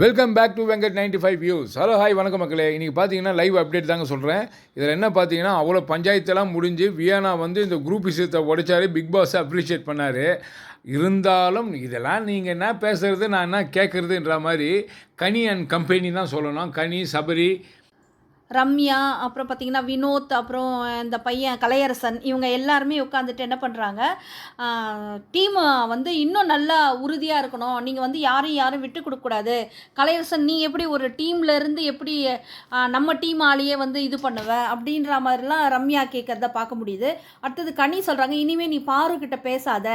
Welcome back to Venkat ninety five views hello hi வணக்கம் மக்களே. இன்றைக்கி பார்த்தீங்கன்னா லைவ் அப்டேட் தாங்க சொல்கிறேன் இதில் என்ன பார்த்தீங்கன்னா அவ்வளோ பஞ்சாயத்தெல்லாம் முடிஞ்சு வியானா வந்து இந்த குரூப் விஷயத்தை உடைச்சாரு பிக் பாஸை அப்ரிஷியேட் பண்ணார். இருந்தாலும் இதெல்லாம் நீங்கள் என்ன பேசுகிறது நான் என்ன கேட்குறதுன்ற மாதிரி கனி அண்ட் கம்பெனி தான் சொல்லணும். கனி சபரி ரம்யா அப்புறம் பார்த்திங்கன்னா வினோத் அப்புறம் இந்த பையன் கலையரசன் இவங்க எல்லாருமே உட்காந்துட்டு என்ன பண்ணுறாங்க டீம் வந்து இன்னும் நல்லா உறுதியாக இருக்கணும். நீங்கள் வந்து யாரையும் யாரும் விட்டு கொடுக்கக்கூடாது கலையரசன் நீ எப்படி ஒரு டீமில் இருந்து எப்படி நம்ம டீம் ஆளையே வந்து இது பண்ணுவ? அப்படின்ற மாதிரிலாம் ரம்யா கேட்குறத பார்க்க முடியுது. அடுத்தது கனி சொல்கிறாங்க இனிமேல் நீ பாருக்கிட்ட பேசாத.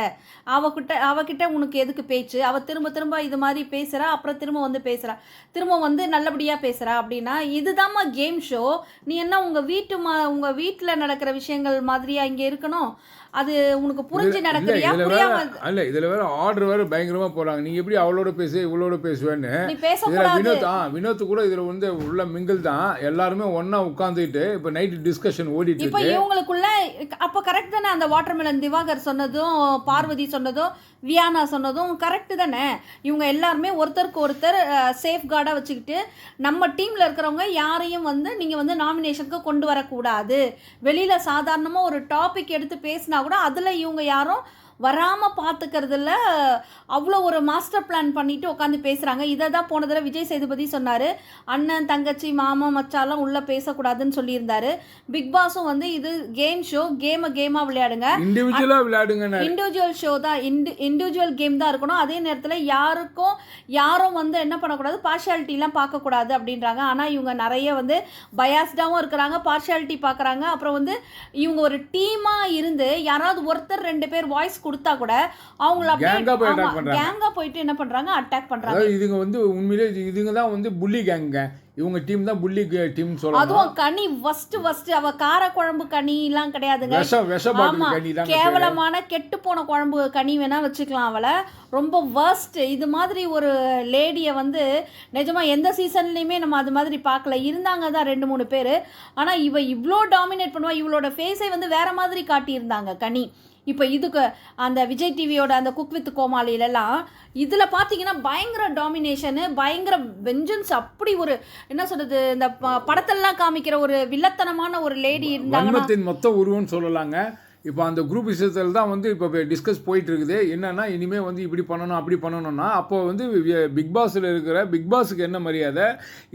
அவகிட்ட அவகிட்ட உனக்கு எதுக்கு பேச்சு? அவள் திரும்ப திரும்ப இது மாதிரி பேசுகிறா அப்புறம் திரும்ப வந்து பேசுகிறா திரும்ப வந்து நல்லபடியாக பேசுகிறா அப்படின்னா இதுதாம்மா கேம் ஷோ நீ என்ன உங்கள் வீட்டு மா உங்கள் வீட்டில் நடக்கிற விஷயங்கள் மாதிரியா இங்கே இருக்கணும்? அது உனக்கு புரிஞ்சு நடக்கிறியா? புரியாம இல்ல இதில் வேற ஆர்டர் வேற பயங்கரமாக போகிறாங்க நீங்கள் எப்படி அவளோட பேசு இவளோட பேசுவேன்னு? நீ இதில் வினோத் ஆ வினோத் கூட இதில் வந்து உள்ள மிங்கிள் தான். எல்லாருமே ஒன்றா உட்காந்துட்டு இப்போ நைட்டு டிஸ்கஷன் ஓடிட்டு இப்போ இவங்களுக்குள்ள அப்போ கரெக்ட் தானே அந்த வாட்டர்மெலன் திவாகர் சொன்னதும் பார்வதி சொன்னதும் வியானா சொன்னதும் கரெக்டு தானே? இவங்க எல்லாருமே ஒருத்தருக்கு ஒருத்தர் சேஃப் கார்டாக வச்சுக்கிட்டு நம்ம டீமில் இருக்கிறவங்க யாரையும் வந்து நீங்கள் வந்து நாமினேஷனுக்கு கொண்டு வரக்கூடாது. வெளியில் சாதாரணமாக ஒரு டாபிக் எடுத்து பேசினா கூட அதில் இவங்க யாரும் வராமல் பார்த்துக்கிறதுல அவ்வளோ ஒரு மாஸ்டர் பிளான் பண்ணிட்டு உட்காந்து பேசுகிறாங்க இதை தான் போன தடவை விஜய் சேதுபதி சொன்னார். அண்ணன் தங்கச்சி மாமா மச்சாலாம் உள்ளே பேசக்கூடாதுன்னு சொல்லியிருந்தாரு. பிக் பாஸும் வந்து இது கேம் ஷோ கேமை கேமாக விளையாடுங்க. இண்டிவிஜுவலாக விளையாடுங்க இண்டிவிஜுவல் ஷோ தான். இண்டு இண்டிவிஜுவல் கேம் தான் இருக்கணும். அதே நேரத்தில் யாருக்கும் யாரும் வந்து என்ன பண்ணக்கூடாது? பார்ஷியாலிட்டிலாம் பார்க்கக்கூடாது அப்படின்றாங்க. ஆனால் இவங்க நிறைய வந்து பயாஸ்டாகவும் இருக்கிறாங்க பார்ஷியாலிட்டி பார்க்குறாங்க. அப்புறம் வந்து இவங்க ஒரு டீமாக இருந்து யாராவது ஒருத்தர் ரெண்டு பேர் வாய்ஸ் கொடுத்தா கூட அவங்கள பண்றாங்க. கேங்காக போயிட்டு என்ன பண்ணுறாங்க அட்டாக் பண்ணுறாங்க அதாவது இதுங்க வந்து உண்மையிலே இது- இதுங்க தான் வந்து புள்ளி கேங்க இவங்க டீம் தான் புள்ளி டீம் சொல்லணும் அதுவும் கனி ஃபர்ஸ்ட் ஃபர்ஸ்ட் அவ காரக்குழம்பு கனிலாம் கிடையாதுங்க. விஷ விஷ பாட்டில் ஆமா கனி கேவலமான கெட்டு போன குழம்பு கனி வேணா வச்சுக்கலாம் அவளை. ரொம்ப worst. இது மாதிரி ஒரு லேடியை வந்து நிஜமா எந்த சீசன்லையுமே நம்ம அது மாதிரி பார்க்கல. இருந்தாங்க தான் ரெண்டு மூணு பேர். ஆனால் இவ இவ்வளோ டாமினேட் பண்ணுவா. இவளோட ஃபேஸை வந்து வேற மாதிரி காட்டியிருந்தாங்க கனி. இப்போ இதுக்கு அந்த விஜய் டிவியோட அந்த குக் வித் கோமாளிலெல்லாம் இதில் பார்த்தீங்கன்னா பயங்கர டாமினேஷனு பயங்கர வெஞ்சன்ஸ் அப்படி ஒரு என்ன சொல்றது இந்த படத்தெல்லாம் காமிக்கிற ஒரு வில்லத்தனமான ஒரு லேடி இருந்தாங்கன்னா மொத்த உருவம்னு சொல்லலாங்க. இப்போ அந்த குரூப் விஷயத்தில் தான் வந்து இப்போ டிஸ்கஸ் போயிட்டு இருக்குது என்னன்னா இனிமேல் வந்து இப்படி பண்ணணும் அப்படி பண்ணணும்னா அப்போ வந்து பிக் பாஸில் இருக்கிற பிக் பாஸுக்கு என்ன மரியாதை?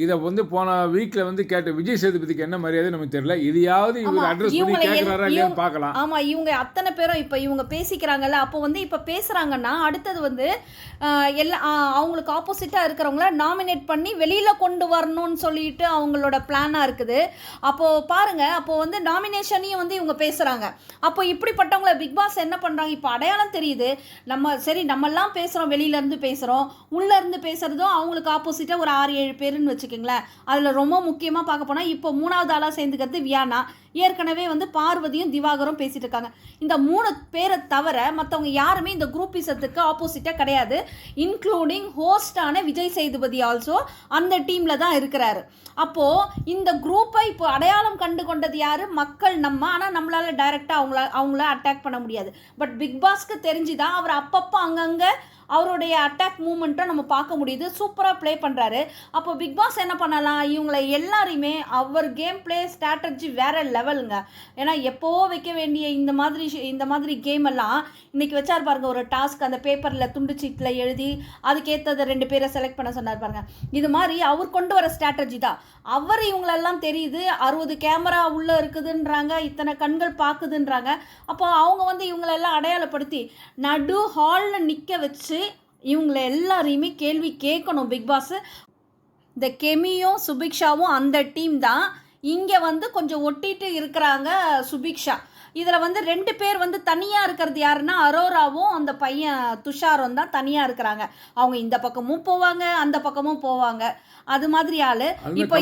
இதை வந்து போன வீக்கில் வந்து கேட்ட விஜய் சேதுபதிக்கு என்ன மரியாதை நமக்கு தெரியல. இதையாவது இவர் ஆமா, அட்ரஸ் பண்ணி கேட்குறாரா இல்லையான்னு இவங்க- பார்க்கலாம். ஆமா இவங்க அத்தனை பேரும் இப்போ இவங்க பேசிக்கிறாங்கல்ல அப்போ வந்து இப்போ பேசுறாங்கன்னா அடுத்தது வந்து எல்லா அவங்களுக்கு ஆப்போசிட்டா இருக்கிறவங்கள நாமினேட் பண்ணி வெளியில கொண்டு வரணும்னு சொல்லிட்டு அவங்களோட பிளானா இருக்குது. அப்போ பாருங்க அப்போ வந்து நாமினேஷனையும் வந்து இவங்க பேசுறாங்க. அப்போ இப்படிப்பட்டவங்கள பிக் பாஸ் என்ன பண்ணுறாங்க இப்போ அடையாளம் தெரியுது. நம்ம சரி நம்மெல்லாம் பேசுகிறோம் வெளியிலேருந்து பேசுகிறோம் உள்ளேருந்து பேசுகிறதும் அவங்களுக்கு ஆப்போசிட்டாக ஒரு ஆறு ஏழு பேருன்னு வச்சுக்கோங்களேன். அதில் ரொம்ப முக்கியமாக பார்க்க போனால் இப்போ மூணாவது ஆளாக சேர்ந்துக்கிறது வியானா ஏற்கனவே வந்து பார்வதியும் திவாகரும் பேசிட்டு இருக்காங்க. இந்த மூணு பேரை தவிர மற்றவங்க யாருமே இந்த குரூப் இசத்துக்கு ஆப்போசிட்டாக கிடையாது. இன்க்ளூடிங் ஹோஸ்டான விஜய் சேதுபதி ஆல்சோ அந்த டீமில் தான் இருக்கிறாரு. அப்போது இந்த குரூப்பை இப்போ அடையாளம் கண்டு கொண்டது யார்? மக்கள் நம்ம. ஆனால் நம்மளால் டைரெக்டாக அவங்கள அவங்கள அட்டாக் பண்ண முடியாது. பட் பிக் பாஸ்க்கு தெரிஞ்சுதான் அவர் அப்பப்போ அங்கங்கே அவருடைய அட்டாக் மூமெண்ட்டும் நம்ம பார்க்க முடியுது. சூப்பராக ப்ளே பண்ணுறாரு அப்போ பிக் பாஸ் என்ன பண்ணலாம்? இவங்களை எல்லாரையுமே அவர் கேம் ப்ளே ஸ்ட்ராட்டஜி வேற லெவலுங்க ஏன்னா எப்போ வைக்க வேண்டிய இந்த மாதிரி இந்த மாதிரி கேம் எல்லாம் இன்னைக்கு வச்சார் பாருங்க ஒரு டாஸ்க் அந்த பேப்பரில் துண்டு சீட்டில் எழுதி அதுக்கேற்றதை ரெண்டு பேரை செலக்ட் பண்ண சொன்னார் பாருங்க. இது மாதிரி அவர் கொண்டு வர ஸ்ட்ராட்டஜி தான். அவர் இவங்களெல்லாம் தெரியுது அறுபது கேமரா உள்ளே இருக்குதுன்றாங்க இத்தனை கண்கள் பார்க்குதுன்றாங்க அப்போ அவங்க வந்து இவங்களெல்லாம் அடையாளப்படுத்தி நடு ஹாலில் நிற்க வச்சு இவங்கள எல்லாரையுமே கேள்வி கேட்கணும் பிக் பாஸ். இந்த கெமியும் சுபிக்ஷாவும் அந்த டீம் தான். இங்கே வந்து கொஞ்சம் ஒட்டிட்டு இருக்கிறாங்க சுபிக்ஷா. இதில் வந்து ரெண்டு பேர் வந்து தனியாக இருக்கிறது யாருன்னா அரோராவும் அந்த பையன் துஷாரும் தான் தனியாக இருக்கிறாங்க. அவங்க இந்த பக்கமும் போவாங்க அந்த பக்கமும் போவாங்க. அது மாதிரி ஆள். இப்போ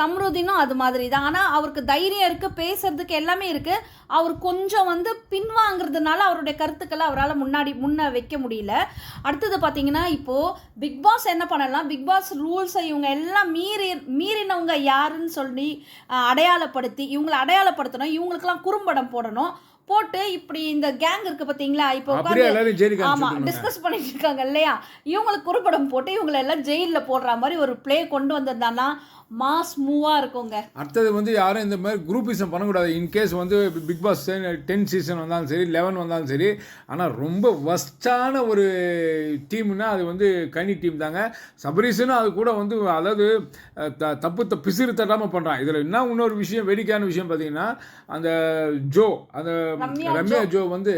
கம்ருதீனும் அது மாதிரி தான். ஆனால் அவருக்கு தைரியம் இருக்குது பேசுறதுக்கு எல்லாமே இருக்குது அவர் கொஞ்சம் வந்து பின்வாங்கிறதுனால அவருடைய கருத்துக்களை அவரால் முன்னாடி முன்ன வைக்க முடியல. அடுத்தது பார்த்தீங்கன்னா இப்போது பிக் பாஸ் என்ன பண்ணலாம்? பிக் பாஸ் ரூல்ஸை இவங்க எல்லாம் மீறி மீறினவங்க யாருன்னு சொல்லி அடையாளப்படுத்தி இவங்களை அடையாளப்படுத்தணும். இவங்களுக்கெல்லாம் குறும்படம் போடணும். போட்டு இப்படி இந்த கேங் இருக்கு பாத்தீங்களா? இப்போ உட்காந்து எல்லாரும் ஜெயிலுக்கு ஆமா அனுப்பிச்சுடுங்க. டிஸ்கஸ் பண்ணிட்டு இருக்காங்க இல்லையா? இவங்களுக்கு குறுப்படம் போட்டு இவங்களை எல்லாம் ஜெயில்ல போடுற மாதிரி ஒரு ப்ளே கொண்டு வந்திருந்தானா மாஸ் மூவா இருக்குங்க. அடுத்தது வந்து யாரும் இந்த மாதிரி குரூப்பிசம் பண்ணக்கூடாது. இன்கேஸ் வந்து பிக் பாஸ் டென் சீசன் வந்தாலும் சரி லெவன் வந்தாலும் சரி ஆனால் ரொம்ப ஒஸ்டான ஒரு டீம்னா அது வந்து கனி டீம் தாங்க. சபரீசனும் அது கூட வந்து அதாவது த தப்பு பிசிறு தட்டாமல் பண்ணுறான் இதில் என்ன இன்னொரு விஷயம் வேடிக்கையான விஷயம் பார்த்தீங்கன்னா அந்த ஜோ அந்த ரம்யா ஜோ. வந்து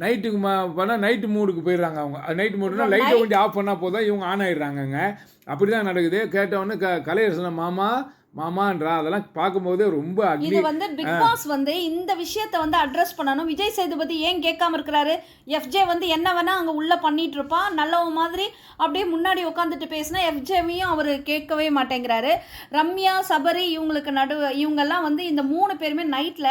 நைட்டுக்கு பண்ணால் நைட்டு மூடுக்கு போயிடுறாங்க அவங்க. நைட் மூடுனா லைட்டை கொஞ்சம் ஆஃப் பண்ணால் போதும் இவங்க ஆன் ஆயிடுறாங்கங்க. அப்படி தான் நடக்குது கேட்டவொடனே க கலையரசன மாமா மாமான்றா அதெல்லாம் பார்க்கும்போது ரொம்ப இது வந்து பிக் பாஸ் வந்து இந்த விஷயத்த வந்து அட்ரஸ் பண்ணணும். விஜய் சேதுபதி ஏன் கேட்காம இருக்கிறாரு? எஃப்ஜே வந்து என்ன வேணா அங்க உள்ள பண்ணிட்டு இருப்பான். நல்லவன் மாதிரி அப்படியே முன்னாடி உட்காந்துட்டு பேசினா எஃப்ஜேவையும் அவர் கேட்கவே மாட்டேங்கிறாரு. ரம்யா சபரி இவங்களுக்கு நடு இவங்கெல்லாம் வந்து இந்த மூணு பேருமே நைட்ல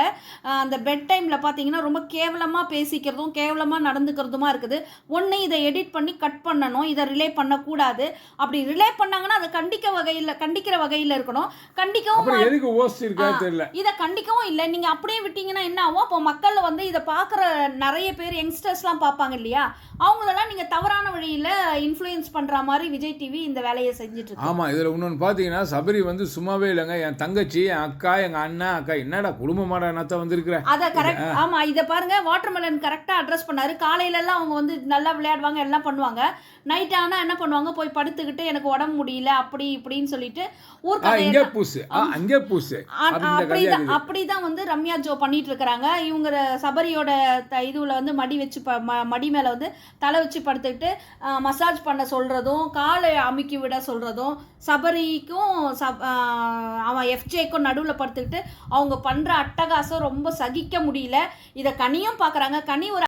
அந்த பெட் டைம்ல பாத்தீங்கன்னா ரொம்ப கேவலமா பேசிக்கிறதும் கேவலமா நடந்துக்கிறதுமா இருக்குது. ஒன்று இதை எடிட் பண்ணி கட் பண்ணணும். இதை ரிலே பண்ணக்கூடாது. அப்படி ரிலே பண்ணாங்கன்னா அதை கண்டிக்க வகையில் கண்டிக்கிற வகையில் இருக்கணும். கண்டிக்கவும் எதுக்கு ஓஸ்ட் இருக்கா தெரியல. இதை கண்டிக்கவும் இல்லை. நீங்கள் அப்படியே விட்டீங்கன்னா என்ன ஆகும்? அப்போ மக்கள் வந்து இதை பார்க்குற நிறைய பேர் யங்ஸ்டர்ஸ்லாம் பார்ப்பாங்க இல்லையா? அவங்களெல்லாம் நீங்கள் தவறான வழியில் இன்ஃப்ளூயன்ஸ் பண்ணுற மாதிரி விஜய் டிவி இந்த வேலையை செஞ்சுட்டு இருக்கு. ஆமாம் இதில் இன்னொன்று பார்த்தீங்கன்னா சபரி வந்து சும்மாவே இல்லைங்க. என் தங்கச்சி என் அக்கா எங்கள் அண்ணன் அக்கா என்னடா குடும்பமாடா என்னத்த வந்திருக்கிற? அதை கரெக்ட் ஆமா இதை பாருங்க வாட்டர்மெலன் கரெக்டாக அட்ரஸ் பண்ணாரு. காலையில எல்லாம் அவங்க வந்து நல்லா விளையாடுவாங்க எல்லாம் பண்ணுவாங்க. நைட் ஆனா என்ன பண்ணுவாங்க? போய் படுத்துக்கிட்டு எனக்கு உடம்பு முடியல அப்படி இப்படின்னு சொல்லிட்டு இங்கே பூசு. அங்கே பூசு. அப்படிதான் அப்படிதான் வந்து ரம்யா ஜோ பண்ணிட்டு இருக்கிறாங்க இவங்க சபரியோட இதுல வந்து மடி வச்சு மடி மேல வந்து தலை வச்சு படுத்துக்கிட்டு மசாஜ் பண்ண சொல்றதும் காலை அமுக்கி விட சொல்றதும் சபரிக்கும் அவன் எஃப்ஜேக்கும் நடுவில் படுத்துக்கிட்டு அவங்க பண்ற அட்டகாசம் ரொம்ப சகிக்க முடியல. இதை கனியும் பார்க்கறாங்க கனி ஒரு